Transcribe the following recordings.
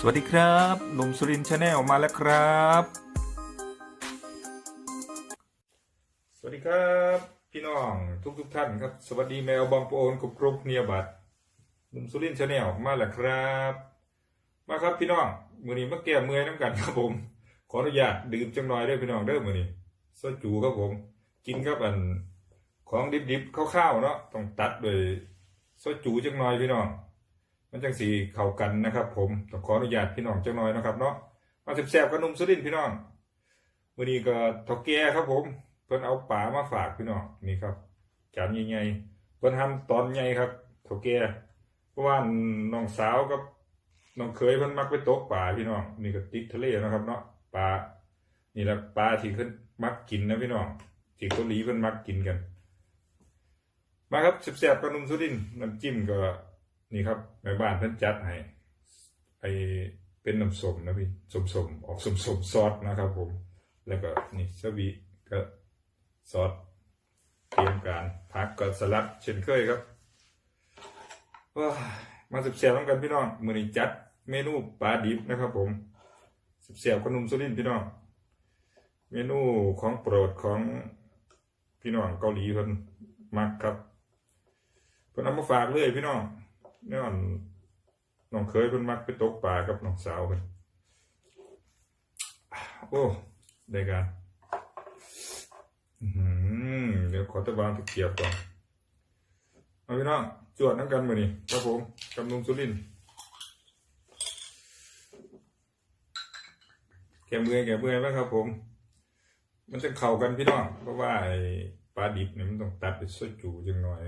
สวัสดีครับหนุ่มสุรินชาแนลมาแล้วครับ สวัสดีครับ พี่น้องทุกทุกท่านครับ สวัสดีแมวบองโปนกรุบกรุบเนียบัตหนุ่มสุรินชาแนลมาแล้วครับ มาครับพี่น้องมือนี้มาแก้เมื่อยน้ำกันครับผม ขออนุญาตดื่มจังหน่อยด้อพี่น้องเด้อมือนี้ซอจูครับผม กินกับอันของดิบๆข้าวๆเนาะต้องตัดโดวยซอจูจังหน่อยพี่น้อง มันจังสีเข้ากันนะครับผมต้องขออนุญาตพี่น้องจังน่อยนะครับเนาะมาแซ่บๆกับนุ่มสุรินพี่น้องวันนี้ก็ทอแก่ครับผมเพิ่นเอาป่ามาฝากพี่น้องนี่ครับจานใหญ่ๆเพิ่นทำตอนใหญ่ครับทอแก่เพราะว่าน้องสาวกับน้องเคยเพิ่นมักไปตกป่าพี่น้องนี่ก็ติดทะเลนะครับเนาะปลานี่แหละปลาที่เพิ่นมักกินนะพี่น้องที่เกาหลีเพิ่นมักกินกัน มาครับแซ่บๆกับนุ่มสุรินน้ำจิ้มก็ นี่ครับแม่บ้านเพิ่นจัดให้ไอเป็นน้ำส้มนะพี่ส้มๆออกส้มๆซอสนะครับ ผม แล้วก็นี่สวีก็ซอสเตรียมการผักก็สลัดเช่นเคยครับว้ามาสิบเสียบกันพี่น้องมือนี้จัดเมนูปลาดิบนะครับ ผมสิบเสียบขนมสุรินพี่น้องเมนูของโปรดของพี่น้องเกาหลีเพิ่นมักครับเพิ่นเอามาฝากเลยพี่น้อง นี่ยอ่อนน้องเคยเพิ่นมักไปตกปลากับน้องสาวเพิ่นโอ้ได้การเดี๋ยวขอตะวางตะเกียบก่อนเอาพี่น้องจวดน้ำกันมานี่ครับผมกำนุงสุรินแกเมื่อยแกเมื่อยไหมครับผม มันจะเข้ากันพี่น้อง เพราะว่าปลาดิบเนี่ยมันต้องตัดไปซอยจูจังหน่อย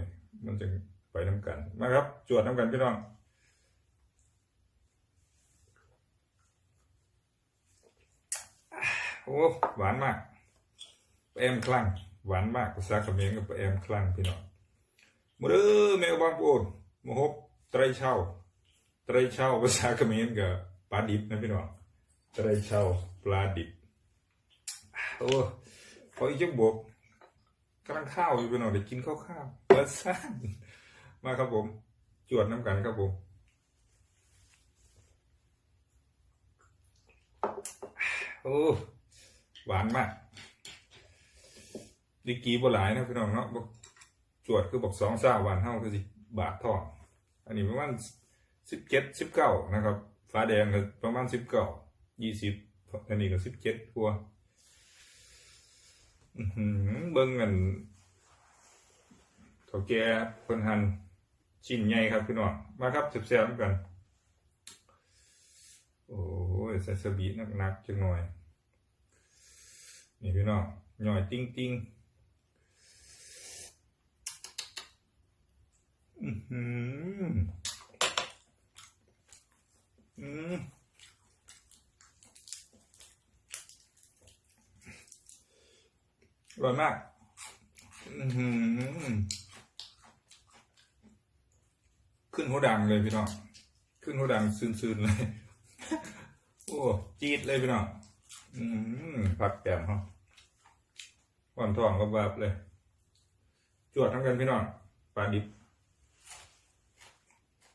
มันจะ ไปน้ำกันมาครับ จวดน้ำกันพี่น้องโอ้หวานมากแอมคลั่งหวานมากภาษาเขมรกับแอมคลั่งพี่น้องมือเด้อแมวบางปูนมหบไตรเช่าไตรเช่าภาษาเขมรกับปลาดิบนะพี่น้องไตรเช่าปลาดิบโอ้พออีกจักบวกกำลังข้าวอยู่พี่น้องเดี๋ยวกินข้าวข้าวเปิดซ่าน มาครับผม จวดน้ำกันครับผมโอ้หวานมากดีกีบ่หลายนะพี่น้องเนาะจวดคือบอกสองสามวันเท่าคือสิบาททองอันนี้ประมาณสิบเจ็ดสิบเก้านะครับฟ้าแดงก็ประมาณสิบเก้ายี่สิบอันนี้ก็สิบเจ็ดกว่าอื้อหือเบิ้งกันเถาแก่เพิ่นหัน ชิ้นใหญ่ครับพี่น้องมาครับสิบแซ่บๆกัน โอ้ยใส่สบีหนักๆจังหน่อย นี่พี่น้องหน่อยติ้งติ้งอือหืออืมอร่อยมาก อือ หัวดังเลยพี่น้องขึ้นหัวดังซึนๆเลย โอ้จีดเลยพี่น้องอืมผักแกมเขาวันทองก็บบเลย จวดทั้งกันพี่น้องปลาดิบ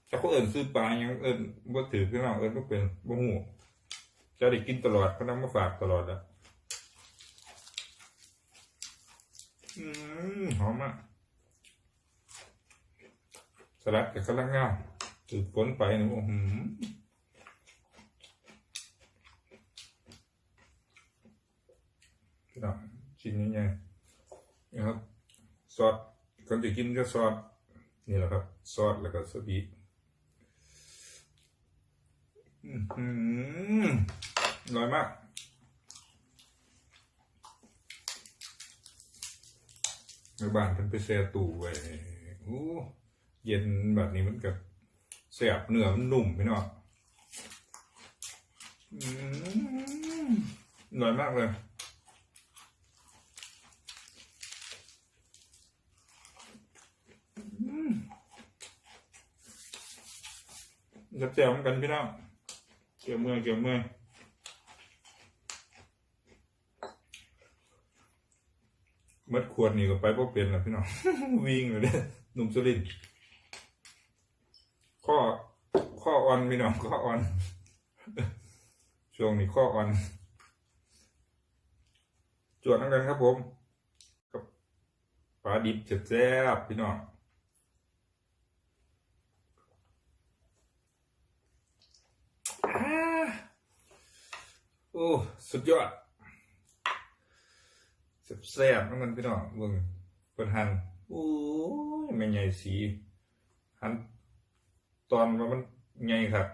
ถ้าเขาเอิญซื้อปลายังเอิญบ่ถือพี่น้องเอิญก็เป็นบ่หูจะได้กินตลอดเขานำมาฝากตลอดอะ อืมหอมมาก สลัดกับกระลังงามถือฝนไปนี่โอ้โหพี่น้องชิ้นใหญ่ๆนะครับซอสคนที่กินก็ซอสนี่แหละครับซอสแล้วก็สบีอื้อหืออร่อยมากในบ้านเพิ่นไปแช่ตู้ไว้โอ้ เย็นแบบนี้มันกับแซ่บเนื้อมันนุ่มพี่น้องอืมอร่อยมากเลยจับแจวเหมือนกันพี่น้องเกี่ยวเมือเกี่ยวเมือมื่อขวดนี่ก็ไปพวกเปลี่ยนแล้วพี่น้อง วิ่งเลยเนี่ยหนุ่มสุรินทร์ข้ อ่อนพี่น้องข้ออ่อน ช่วงนี้ข้ออ่อนจวดทั้งกันครับผมกับปลาดิบแซ่บพี่น้องโอ้สุดยอดแซ่บๆทั้งนั้นพี่น้องเบิ่งเปิดหันโอ้ยแม่ใหญ่สีหันตอนว่ามัน ไงครับ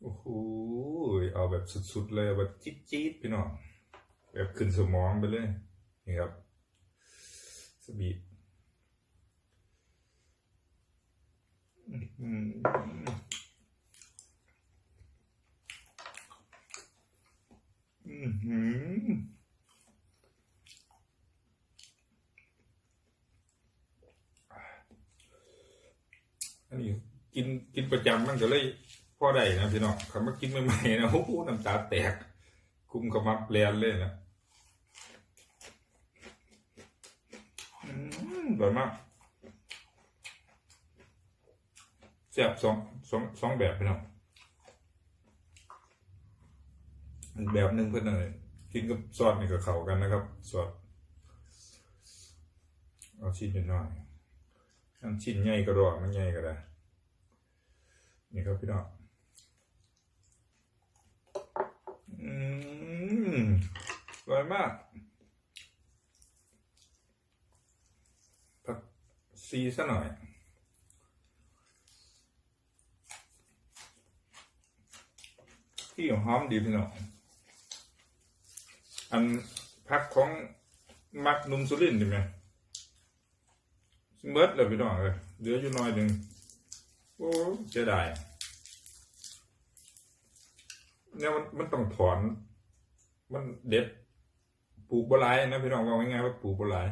โอ้โหเอาแบบสุดๆเลยแบบจี๊ดๆพี่น้องแบบขึ้นสมองไปเลยนี่ครับสบีดอื้อหืออื้อหืออันนี้ กินกินประจำมันก็เลยพ่อได้นะพี่น้องคำว่ากินใหม่ๆนะโอ้โหน้ำตาแตก คุมกระมับแลนเลยนะอืมอร่อยมากแซ่บสองสองสองแบบพี่น้องอีกแบบหนึ่งเพื่อนเลยกินกับซอสนี่กับเขากันนะครับซอสเอาชิ้นน้อยอันชิ้นใหญ่ก็ดอกมันใหญ่ก็ได้ นี่ครับพี่น้องอืมอร่อยมากผักซีซะหน่อยที่หอมดีพี่น้องอันพักของมักนุ่มสุรินใช่ไหมเบิดเลยพี่น้องเลยเหลืออยู่หน้อยหนึ่ง โอ้เสียดายเนี่ยมันมันต้องถอน มันเด็ดปลูกบหลายนะพี่น้องว่าง่ายๆว่าปลูกบหลาย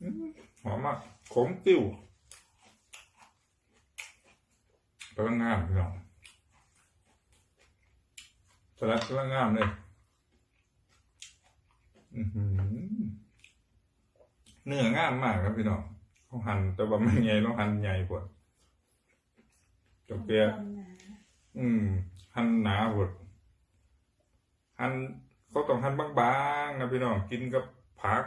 อืมหอมมากขมติ้วกำลังงามพี่น้องสลัดกำลังงามเลยอื้อหือเนื้องามมากครับพี่น้อง เขาหั่นแต่ว่ามันใหญ่เราหั่นใหญ่กว่าจบเกียอืม หั่นหนาหมดหั่นเขาต้องหั่นบางๆนะพี่น้องกินกับผัก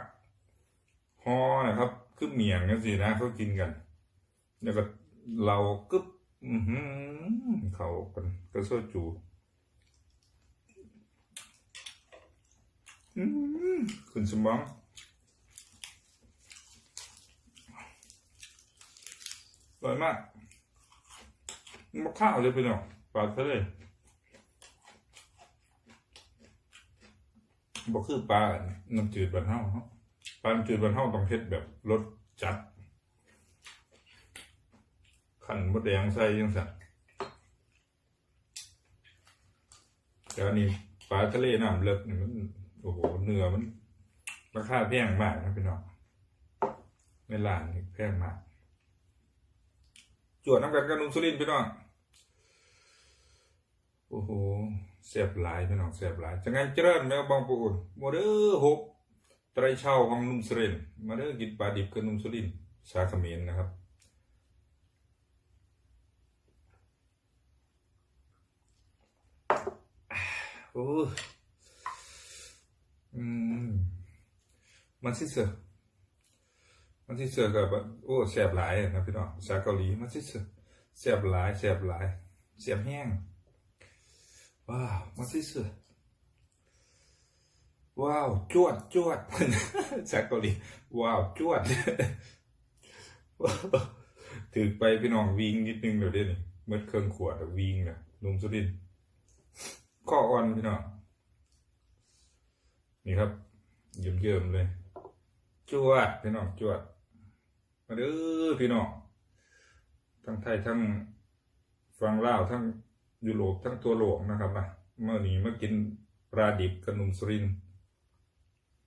ฮอนะครับคือเมียงกันสินะเขากินกัน แล้วก็เรากึบอือหือเขากันก็โซจูอืมขึ้นสมอง อร่อยมากมะข้าวเลยพี่น้อปลาทะเลบ่คือปลาน้ำจืดบานเฮาเนาะปลาน้ำจืดบานเฮาต้องเฮ็ดแบบรสจัด ขันมดแดงใส่ยังสั่นแต่อันนี้ปลาทะเลน้ำเลิกนี่มันโอ้โหเนื้อมันราคาแพงมากนะพี่น้องในร้านนี่แพงมาก จวดน้ำกันกับนุ่มสุรินพี่น้องโอ้โหเสียบหลายพี่น้องเสียบหลายจังไงเจริญแมวบางปูนโมเด้อหกไตรเช่าของนุ่มสุรินมาเด้อกินปลาดิบกับนุ่มสุรินสาขมิ้นนะครับโอ้อืมมันสิเสือ มันสิเสือกับโอ้เสียบหลายนะพี่น้องภาษาเกาหลีมันสิเสือเสียบหลายเสียบหลายเสียบแห้งว้าวมาสิเสือว้าวจวดจวดจากเกาหลีว้าวจวดถือไปพี่น้องวิ่งนิดนึงเดี๋ยวเดี๋ยวนี้เมื่อเครื่องขวดวิ่งนะลุงสุดินข้ออ่อนพี่น้องนี่ครับเยิ้มเยิ้มๆเลยจวดพี่น้องจวด มาเด้อพี่น้องทั้งไทยทั้งฝั่งล่าวทั้งยุโรปทั้งตัวโลกนะครับนะเมื่อนี้มากินปลาดิบกับนุ่มสรินทร์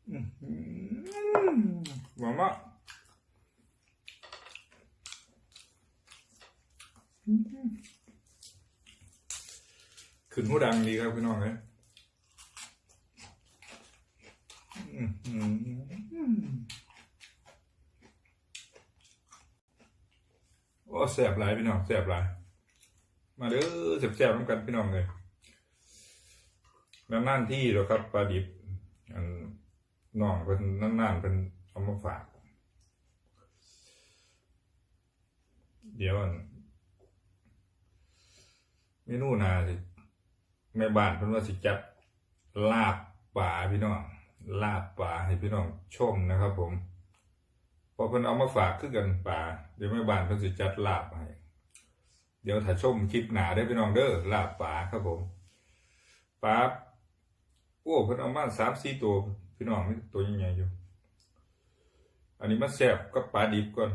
อื้อหือหวานมากขึ้นหูดังดีครับพี่น้องเลยอื้อหือโอ้ แสบหลายพี่น้องแสบหลายมาเด้อแสบๆน้ำกันพี่น้องเลยนานๆที่แล้วครับปลาดิบอันน้องเป็นนานๆเป็นเอามาฝาก เดี๋ยวอันเมนูหนาสิแม่บ้านเพิ่นว่าสิจัดลาบป่าพี่น้องลาบป่าให้พี่น้องชมนะครับผม อเพิ่นเอามาฝากคือกันป่าเดี๋ยวแม่บ้านเพิ่นสิจัดลาบให้เดี๋ยวถ้าชมคลิปหนาได้พี่น้องเด้อลาบป่าครับผมป่าโอ้เพิ่นเอามาสามสี่ตัวพี่น้องมีตัวใหญ่ๆอยู่ อันนี้มาแซบกับปลาดิบก่อน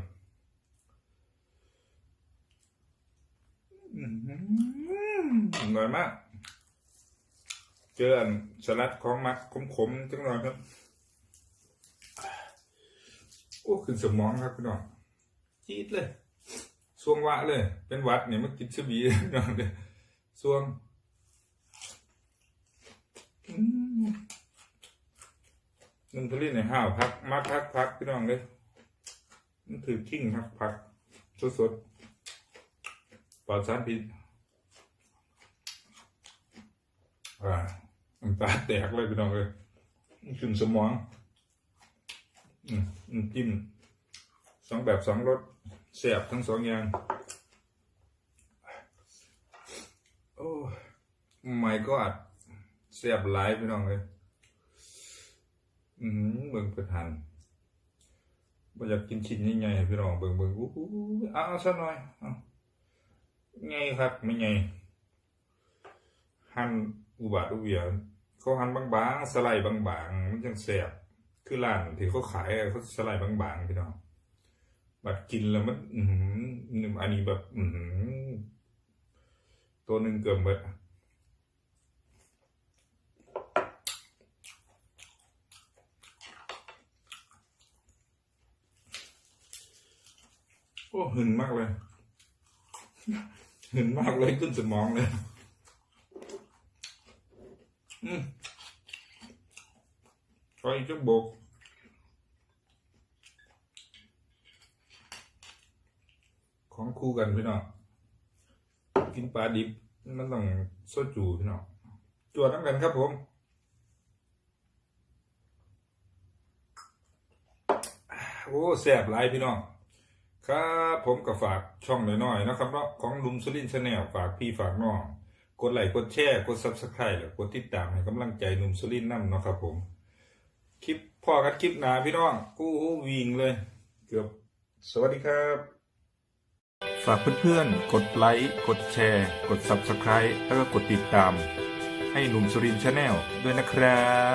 อืมอร่อยมาก เจออันสลัดของมักขมๆจังหน่อยครับ โอ้ขึ้นสมองครับพี่น้องจี๊ดเลยสวงวะเลย เป็นวัดเนี่ยมันกินชบีพี่น้องเลยสวงอืมนุ่มทะเลในห้าวพักมาพักพักพี่น้องเลยมันถือขิ้งพักพักสดๆปลอดสารพิษอ่าตาแตกเลยพี่น้องเลยขึ้นสมอง อืมจิ้มสองแบบสองรสแซ่บทั้งสองอย่าง โอ้ my god แซ่บหลายพี่น้องเลยอืมเบิ่งเป็นหันบ่อยากกินชิ้นใหญ่ๆพี่น้องเบิ่งเบิ่งอู้หูเอาเอาซะหน่อยเอาไงครับไม่ไงหั่นอุบาทอุเบียเขาหั่นบางๆสไลด์บางๆมันจังแซ่บ คือร้านที่เขาขายเขาสไลด์บางๆพี่น้องบัดกินแล้วมันอือหืออันนี้แบบ อือหือตัวหนึ่งเกือบเบิดโอ้หึนมากเลยหึนมากเลยขึ้นสมองเลย อืม ขออีกจักโบกของคู่กันพี่น้องกินปลาดิบมันต้องโซจูพี่น้องจวดน้ำกันครับผมโอ้แสบหลายพี่น้องครับผมก็ฝากช่องน้อยๆนะครับเนาะของลุมสุรินชาแนลฝากพี่ฝากน้อง กดไลค์กดแชร์กดซับสไครต์กดติดตามให้กำลังใจหนุ่มสุรินนั่เนาะครับผม คลิปพ่อกันคลิปหนาพี่น้องกู้วิ่งเลย เกือบ สวัสดีครับ ฝากเพื่อนๆ กดไลค์ กดแชร์ กด Subscribe แล้วก็กดติดตาม ให้หนุ่มสุรินชาแนลด้วยนะครับ